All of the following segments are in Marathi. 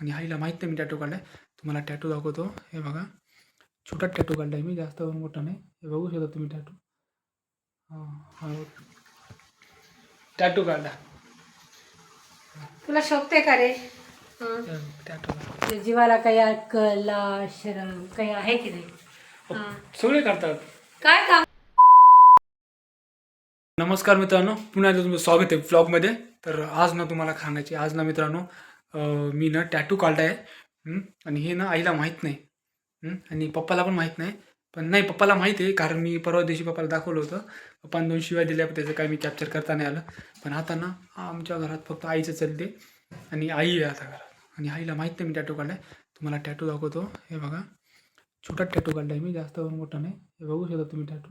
आणि आईला माहीत नाही मी टॅटू काढलाय. तुम्हाला टॅटू दाखवतो. हे बघा. छोटा टॅटू काढलाय मी. जास्त मोठा नाही. हे बघू शकता तुम्ही टॅटू हां टॅटू काढला. तुला शोभते का रे? हं. टॅटू जीवाला काही लाज, शरम काही आहे की नाही? हं. सगळे काढतात काय काम? नमस्कार मित्रांनो. पुन्हा एकदा तुमचं स्वागत आहे व्लॉगमध्ये तर आज ना तुम्हाला सांगायचे आज ना मित्रांनो मी ना टॅटू काढला आहे. आणि हे ना आईला माहीत नाही. आणि पप्पाला पण माहीत नाही. पण नाही पप्पाला माहीत आहे कारण मी परवा दिवशी पप्पाला दाखवलं होतं. पप्पाने दोन शिवाय दिल्या पण त्याचं काय मी कॅप्चर करता नाही आलं. पण आता ना आमच्या घरात फक्त आईचं चलते आणि आई आहे आता घरात. आणि आईला माहीत नाही मी टॅटू काढला आहे. तुम्हाला टॅटू दाखवतो. हे बघा. छोटा टॅटू काढला आहे मी जास्त मोठा नाही. हे बघू शकता तुम्ही टॅटू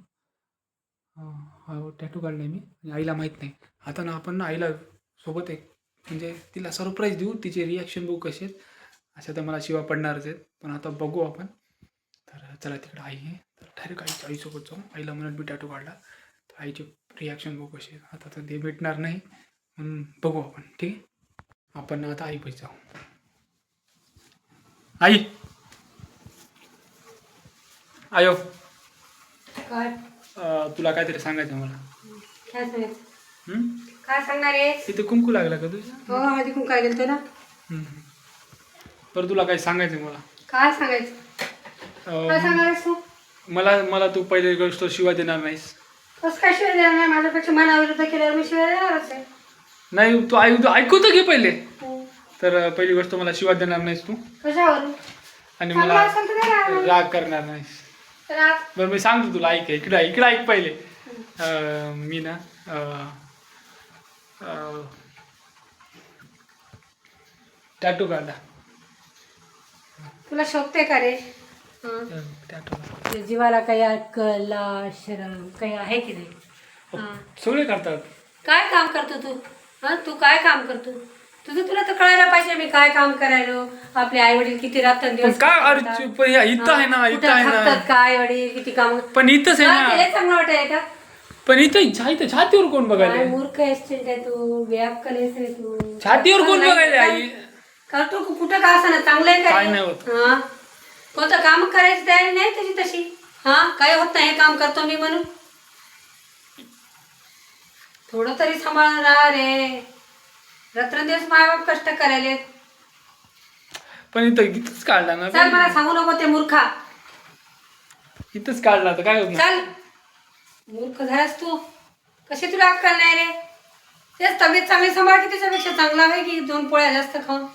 हा टॅटू काढला आहे मी. आणि आईला माहीत नाही. आता ना आपण ना आईला सोबत एक म्हणजे तिला सरप्राईज देऊ तिचे रिॲक्शन बघू कसे आहेत. अशा तर मला शिवा पडणारच आहेत. पण आता बघू आपण. तर चला तिकडे आई आहे. तर डायरेक्ट आईच्या आईसोबत जाऊ. आईला म्हणत मी टॅटू काढला. तर आईचे रिॲक्शन बघू कसे आता तर ते भेटणार नाही. म्हणून बघू आपण. ठीक आहे? आपण आता आई पैसे जाऊ. आई! आयो! काय? तुला काहीतरी सांगायचं मला. काय सांगायचं? काय सांगणार आहे? तिथे कुंकू लागला का तुझ्या? हो हळदी कुंकाय गेलतो ना. हं. बरं तुला काही सांगायचं मला? काय सांगायचं? काय अं, सांगणार आहेस तू? मला मला तू पहिले गोष्ट शिवाय देणार नाहीस. कसं काय शिवाय देणार नाही? माझ्यापेक्षा मनाविरुद्ध केल्यावर मी शिवाय देणारच आहे. नाही तू ऐक तू ऐकू तर घे पहिले. हं. तर अं, पहिली गोष्ट मला शिवाय देणार नाहीस तू. कशावरून आणि चांगलं मला असेल तर देणार नाही. राग करणार नाहीस. तर आज बरं मी सांगतो तुला ऐक इकडे इकडे ऐक पहिले. अं, मी ना टॅटू काढला तुला शोभते का रे? हं. टॅटू तुझ्या जीवाला काही अक्कल लाज, शरम काही आहे की नाही? हं. सगळे करतात. काय काम करतो तू? हा तू काय काम करतो? तुझं तुला तर कळायला पाहिजे मी काय काम करायलो. आपले आई वडील किती रात्र पण दिवस काय काम अरे करतात. पण या इथं आहे ना इथं कुठं आहे ना. थकतात काय वडील किती काम पण इथंच आहे ना. चांगलं वाटाय का? पण इथं छा- इथं छातीवर कोण काय बघायला मूर्ख आहेस चिंट्या तू? आहेस रे तू? छातीवर कोण बघायला आई का? करतो कु- कुठं का असं चांगलं आहे काय? नाही होत. हा? कोणतं काम करायची तयारी नाही त्याची तशी? हा? काय होत नाही हे काम करतो मी म्हणून? थोडं तरी सांभाळून राहा रे रात्रंदिवस मायबाप कष्ट करायले. पण इथं इथंच काढला ना मला सांगू नको ते मूर्खा. इथंच काढला तर काय होत नाही. चल. मूर्ख झालास तू. कशी तुला अक्कल नाही रे? तेच तब्येत चांगली सांभाळ की त्याच्यापेक्षा चांगला आहे की दोन पोळ्या जास्त खाऊन?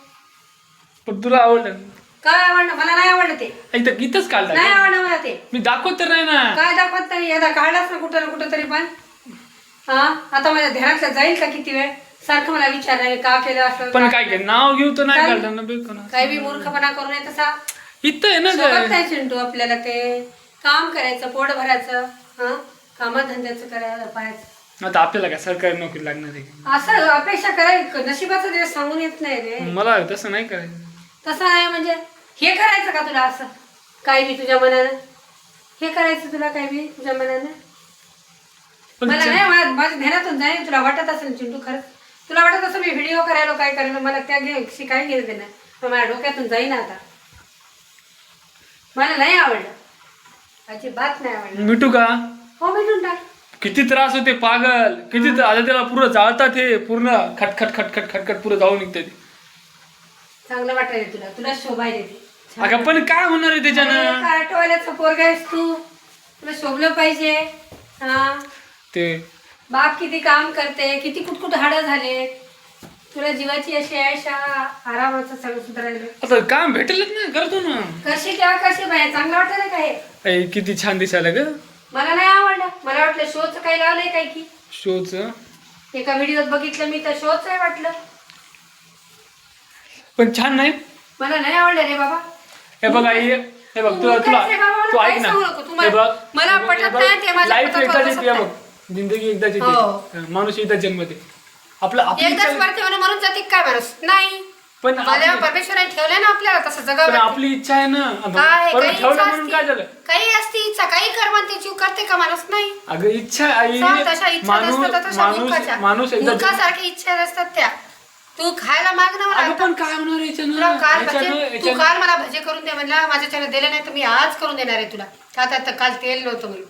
पण तुला आवडलं. काय आवडलं? मला नाही आवडलं ते. इथं इथंच काढला नाही का? आवडलं मला ते. मी दाखवत तर नाही ना. काय दाखवत नाही? एकदा काढलास ना कुठं ना कुठं तरी पण. हा? आता माझ्या ध्यानातलं जाईल का किती वेळ? सारखं मला विचारणार का केलं असं? पण काय केलं? काय नाव घेऊ तर नाही काय? काढलं ना बेको ना काही बी मूर्खपणा करू नये तसा. इथं आहे ना सोबत काय नाही चिंटू आपल्याला ते? काम करायचं पोट भरायचं हा? कामधंद्याचं करायला पाहायचं आता आपल्याला काय सरकारी नोकरी लागणार आहे? असं अपेक्षा करायची नशिबाचा दिवस सांगून येत नाही रे. मला तसं नाही करायचं. तसं नाही म्हणजे हे करायचं का तुला असं? काय बी तुझ्या मनानं? हे करायचं तुला काय बी तुझ्या मनानं? पण मला नाही मा- माझ्या ध्यानातून जाईल तुला वाटत असेल चिंटू खरंच. तुला वाटत असेल मी व्हिडिओ करायला काय करायला मला त्या घे शिकाय घेत दे ना मग माझ्या डोक्यातून जाईना आता. मला नाही आवडलं. अजिबात नाही आवडलं. मिठू का? हो भेटून टाक. किती त्रास होते पागल. किती आता त्याला पुरं जाळतात हे पूर्ण खटखट खटखट खटखट पुरं जाऊन निघते ते. चांगलं वाटायला तुला. तुला छान. अगं पण काय होणार आहे त्याच्यानं? कार्टवाल्याचा पोरगा आहेस तू? तुला शोभलं पाहिजे. हा? ते. बाप किती काम करते किती कुटकुट हाडं झाले. तुला जीवाची अशी आयशा आरामाचं सगळं सुधारायला आता काम भेटेलच ना करतो ना. कशी तेव्हा कशी बाय? चांगलं वाटलं का हे ऐ, किती छान दिसायला ग. मला नाही आवडलं. मला वाटलं शोचं काही लावलंय काय की? शोच? एका व्हिडिओत बघितलं मी तर शोच आहे वाटलं. पण छान नाही? मला नाही आवडलं रे बाबा. हे बघ हे बघ तू तुला तुला काय रे बाबा, मला तू ऐक ना. सांगू नको. तू हे मला- बघ मला हे बघ, पटत हे बघ, नाही ते माझ्या लाईफ पटात एकदाच येते नाही. बघ. जिंदगी एकदाच हो. येते माणूस एकदाच जन्मते. आपलं आपली एकदाच इच्छा- म्हणून मरून जाते काय माणूस नाही. पण मला आपली- परमेश्वराने ठेवलंय ना आपल्याला तसं पण जगावं आपली इच्छा आहे ना. काय परत काही ठेवलं इच्छा म्हणून काय झालं? असती काही असती इच्छा काही कर करते का माणूस नाही. अगं इच्छा आई सांग तशा इच्छा माणूस नसतात तशा माणूस मूर्खाच्या माणूस एकदा मूर्खासारख्या इच्छा असतात त्या. तू खायला माग ना मला अगं आता. पण काय होणार याच्यानं? तुला काल याच्यानं- भजे तू याच्यानं- काल मला भजे करून दे म्हणला माझ्याच्याने दिले नाही तर मी आज करून देणार आहे तुला. का आता आता काल तेल नव्हतं म्हणून.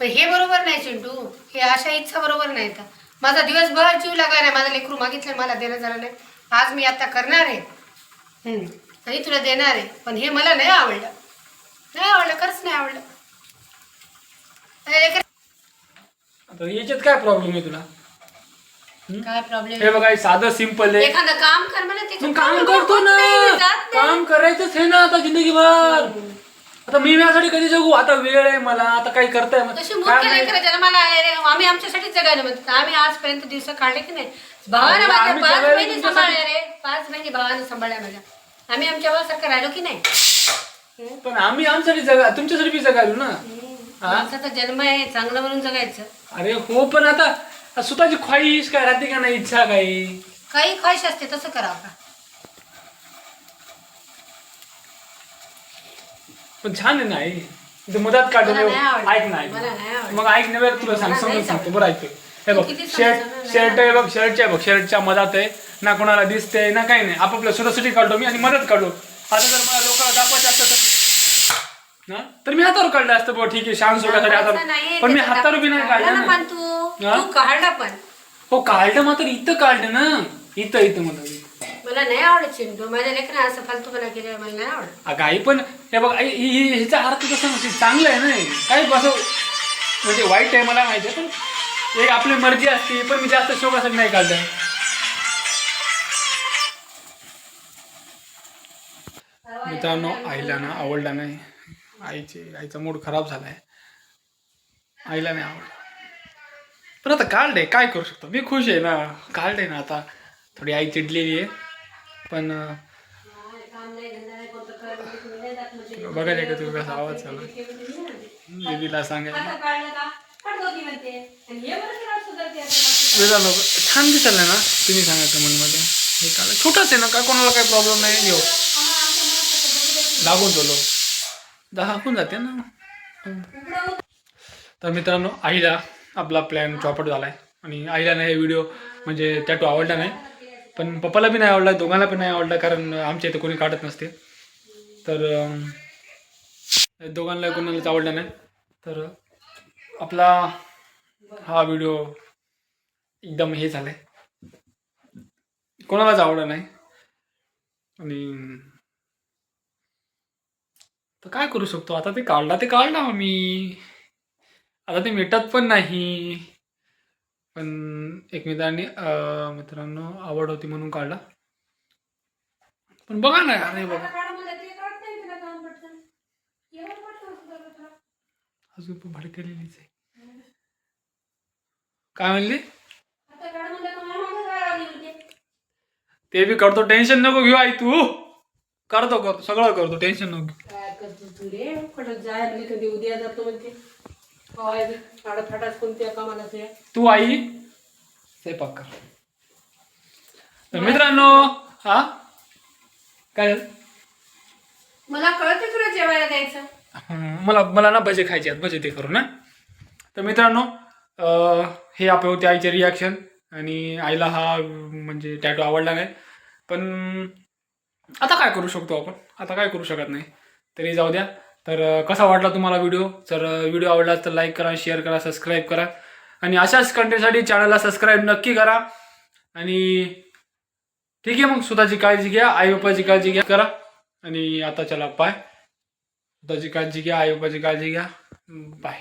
पण हे बरोबर नाही चिंटू. हे अशा इच्छा बरोबर नाही तर. माझा दिवसभर जीव लागला नाही. माझं लेकरू मागितलं मला देणं झालं नाही. आज मी आता करणार आहे. हम्म. आणि तुला देणार आहे. पण हे मला नाही आवडलं. नाही आवडलं खरंच नाही आवडलं. आता याच्यात काय प्रॉब्लेम आहे तुला? काय प्रॉब्लेम हे बघा साधं सिंपल आहे. एखादं काम कर मग काम करतो ना. काम करायचंच आहे ना आता जिंदगीभर. आता मी यासाठी कधी जगू? आता वेळ आहे मला. आता काही करताय मग. तशी काय नाही. आले रे आम्ही आमच्यासाठीच जगायला म्हणतो. आम्ही आजपर्यंत दिवस काढले की नाही? भावानं आम्ही- माझ्या आम्ही पाच जगायला महिने सांभाळले रे. पाच महिने भावानं सांभाळल्या माझ्या. आम्ही आमच्या भावासारखं राहिलो की नाही. पण आम्ही आमच्यासाठी जगा तुमच्यासाठी बी जगायलो ना? माणसाचा जन्म आहे चांगलं म्हणून जगायचं. अरे हो पण आता स्वतःची ख्वाहिश काय? राहते का नाही? इच्छा काही काही ख्वाहिश असते तसं करावं का? पण छान आहे ना आई. इथे मदत मला नाही आवडलं. ऐक ऐक मला नाही. मग ऐक ना बरं तुला सांग मला समजून नाही सांगतो. बरं ऐकतो हे बघ किती शर्ट समजून नाही शर्ट आहे बघ शर्टच्या बघ शर्टच्या मधात आहे ना कोणाला दिसते ना काही नाही. आपापल्या स्वतःसाठी काढतो मी आणि मदत काढतो आता जर मला लोकांना दाखवायचं असतं तर ना? तर मी हातावर काढलं असतं बघ ठीक आहे शांत सोडासाठी हातावर. पण मी हातावर बी नाही काढलं ना पण तू हा? तू काढला पण. हो काढलं मात्र इथं काढलं ना. इथं इथं मला मला नाही आवडत चिंटू माझ्या लेकरं असं फालतूपणा केलं मला नाही आवडत. अगं आई पण हे बघ आई हि- हि- ह्याचा अर्थ कसा म्हणजे चांगला आहे ना हे. काही असं म्हणजे वाईट आहे मला माहिती आहे पण एक आपली मर्जी असते पण मी जास्त शोकासाठी नाही काढलं. मित्रांनो आईला ना आवडला नाही. आईची आईचा मूड खराब झालाय. आईला नाही आवडला. पण आता काढले काय करू शकतो? मी खुश आहे ना. काढले ना आता थोडी आई चिडलेली आहे. पण अं, बघायला का तुम्ही कसा आवाज झाला दीदीला सांगायला छान दिसलं ना? तुम्ही सांगायचं मनमध्ये हे काढलं छोटाच आहे ना? काय कोणाला काही प्रॉब्लेम नाही? घेऊ लागून दहा होऊन जाते ना. तर मित्रांनो आईला आपला प्लॅन चॉपट झाला आहे आणि आईला नाही व्हिडिओ म्हणजे टॅटू आवडला नाही. पण पप्पाला बी नाही आवडला दोघांना पण नाही आवडला कारण आमच्या इथे कोणी काढत नसते. तर दोघांना कोणालाच आवडला नाही. तर आपला हा व्हिडिओ एकदम हे झालाय. कोणालाच आवडला नाही. आणि तर काय करू शकतो? आता ते काढला ते काढला आम्ही. आता ते मिटत पण नाही. पण एक मित्रांनी मित्रांनो आवड होती म्हणून काढला. पण बघा ना अरे बघा. अजून पण भडकलेलीच आहे. काय म्हणली? ते बी करतो टेन्शन नको घेऊ आई तू. करतो करतो सगळं करतो टेन्शन नको काय करतो तू रे? कुठं जायला मी कधी उद्या जातो म्हणते. फाडा फाटाच कोणत्या कामाला ते तू आई स्वयंपाक कर. तर मित्रांनो हा? काय झालं? मला कळते तुला जेवायला द्यायचं. मला मला ना भजे खायचे आहेत भजे ते करू ना तर मित्रांनो अं, हे आपले होते आईचे रिॲक्शन आणि आईला हा म्हणजे टॅटू आवडला नाही. पण आता काय करू शकतो आपण? आता काय करू शकत नाही. तरी जाऊ द्या. तर कसा वाटला तुम्हाला व्हिडिओ? जर व्हिडिओ आवडला तर लाईक करा शेअर करा सबस्क्राईब करा. आणि अशाच कंटेंटसाठी चॅनलला सबस्क्राईब नक्की करा. आणि ठीक आहे मग स्वतःची काळजी घ्या आई बापाची काळजी घ्या करा. आणि आता चला पाय स्वतःची काळजी घ्या आई बापाची काळजी घ्या. बाय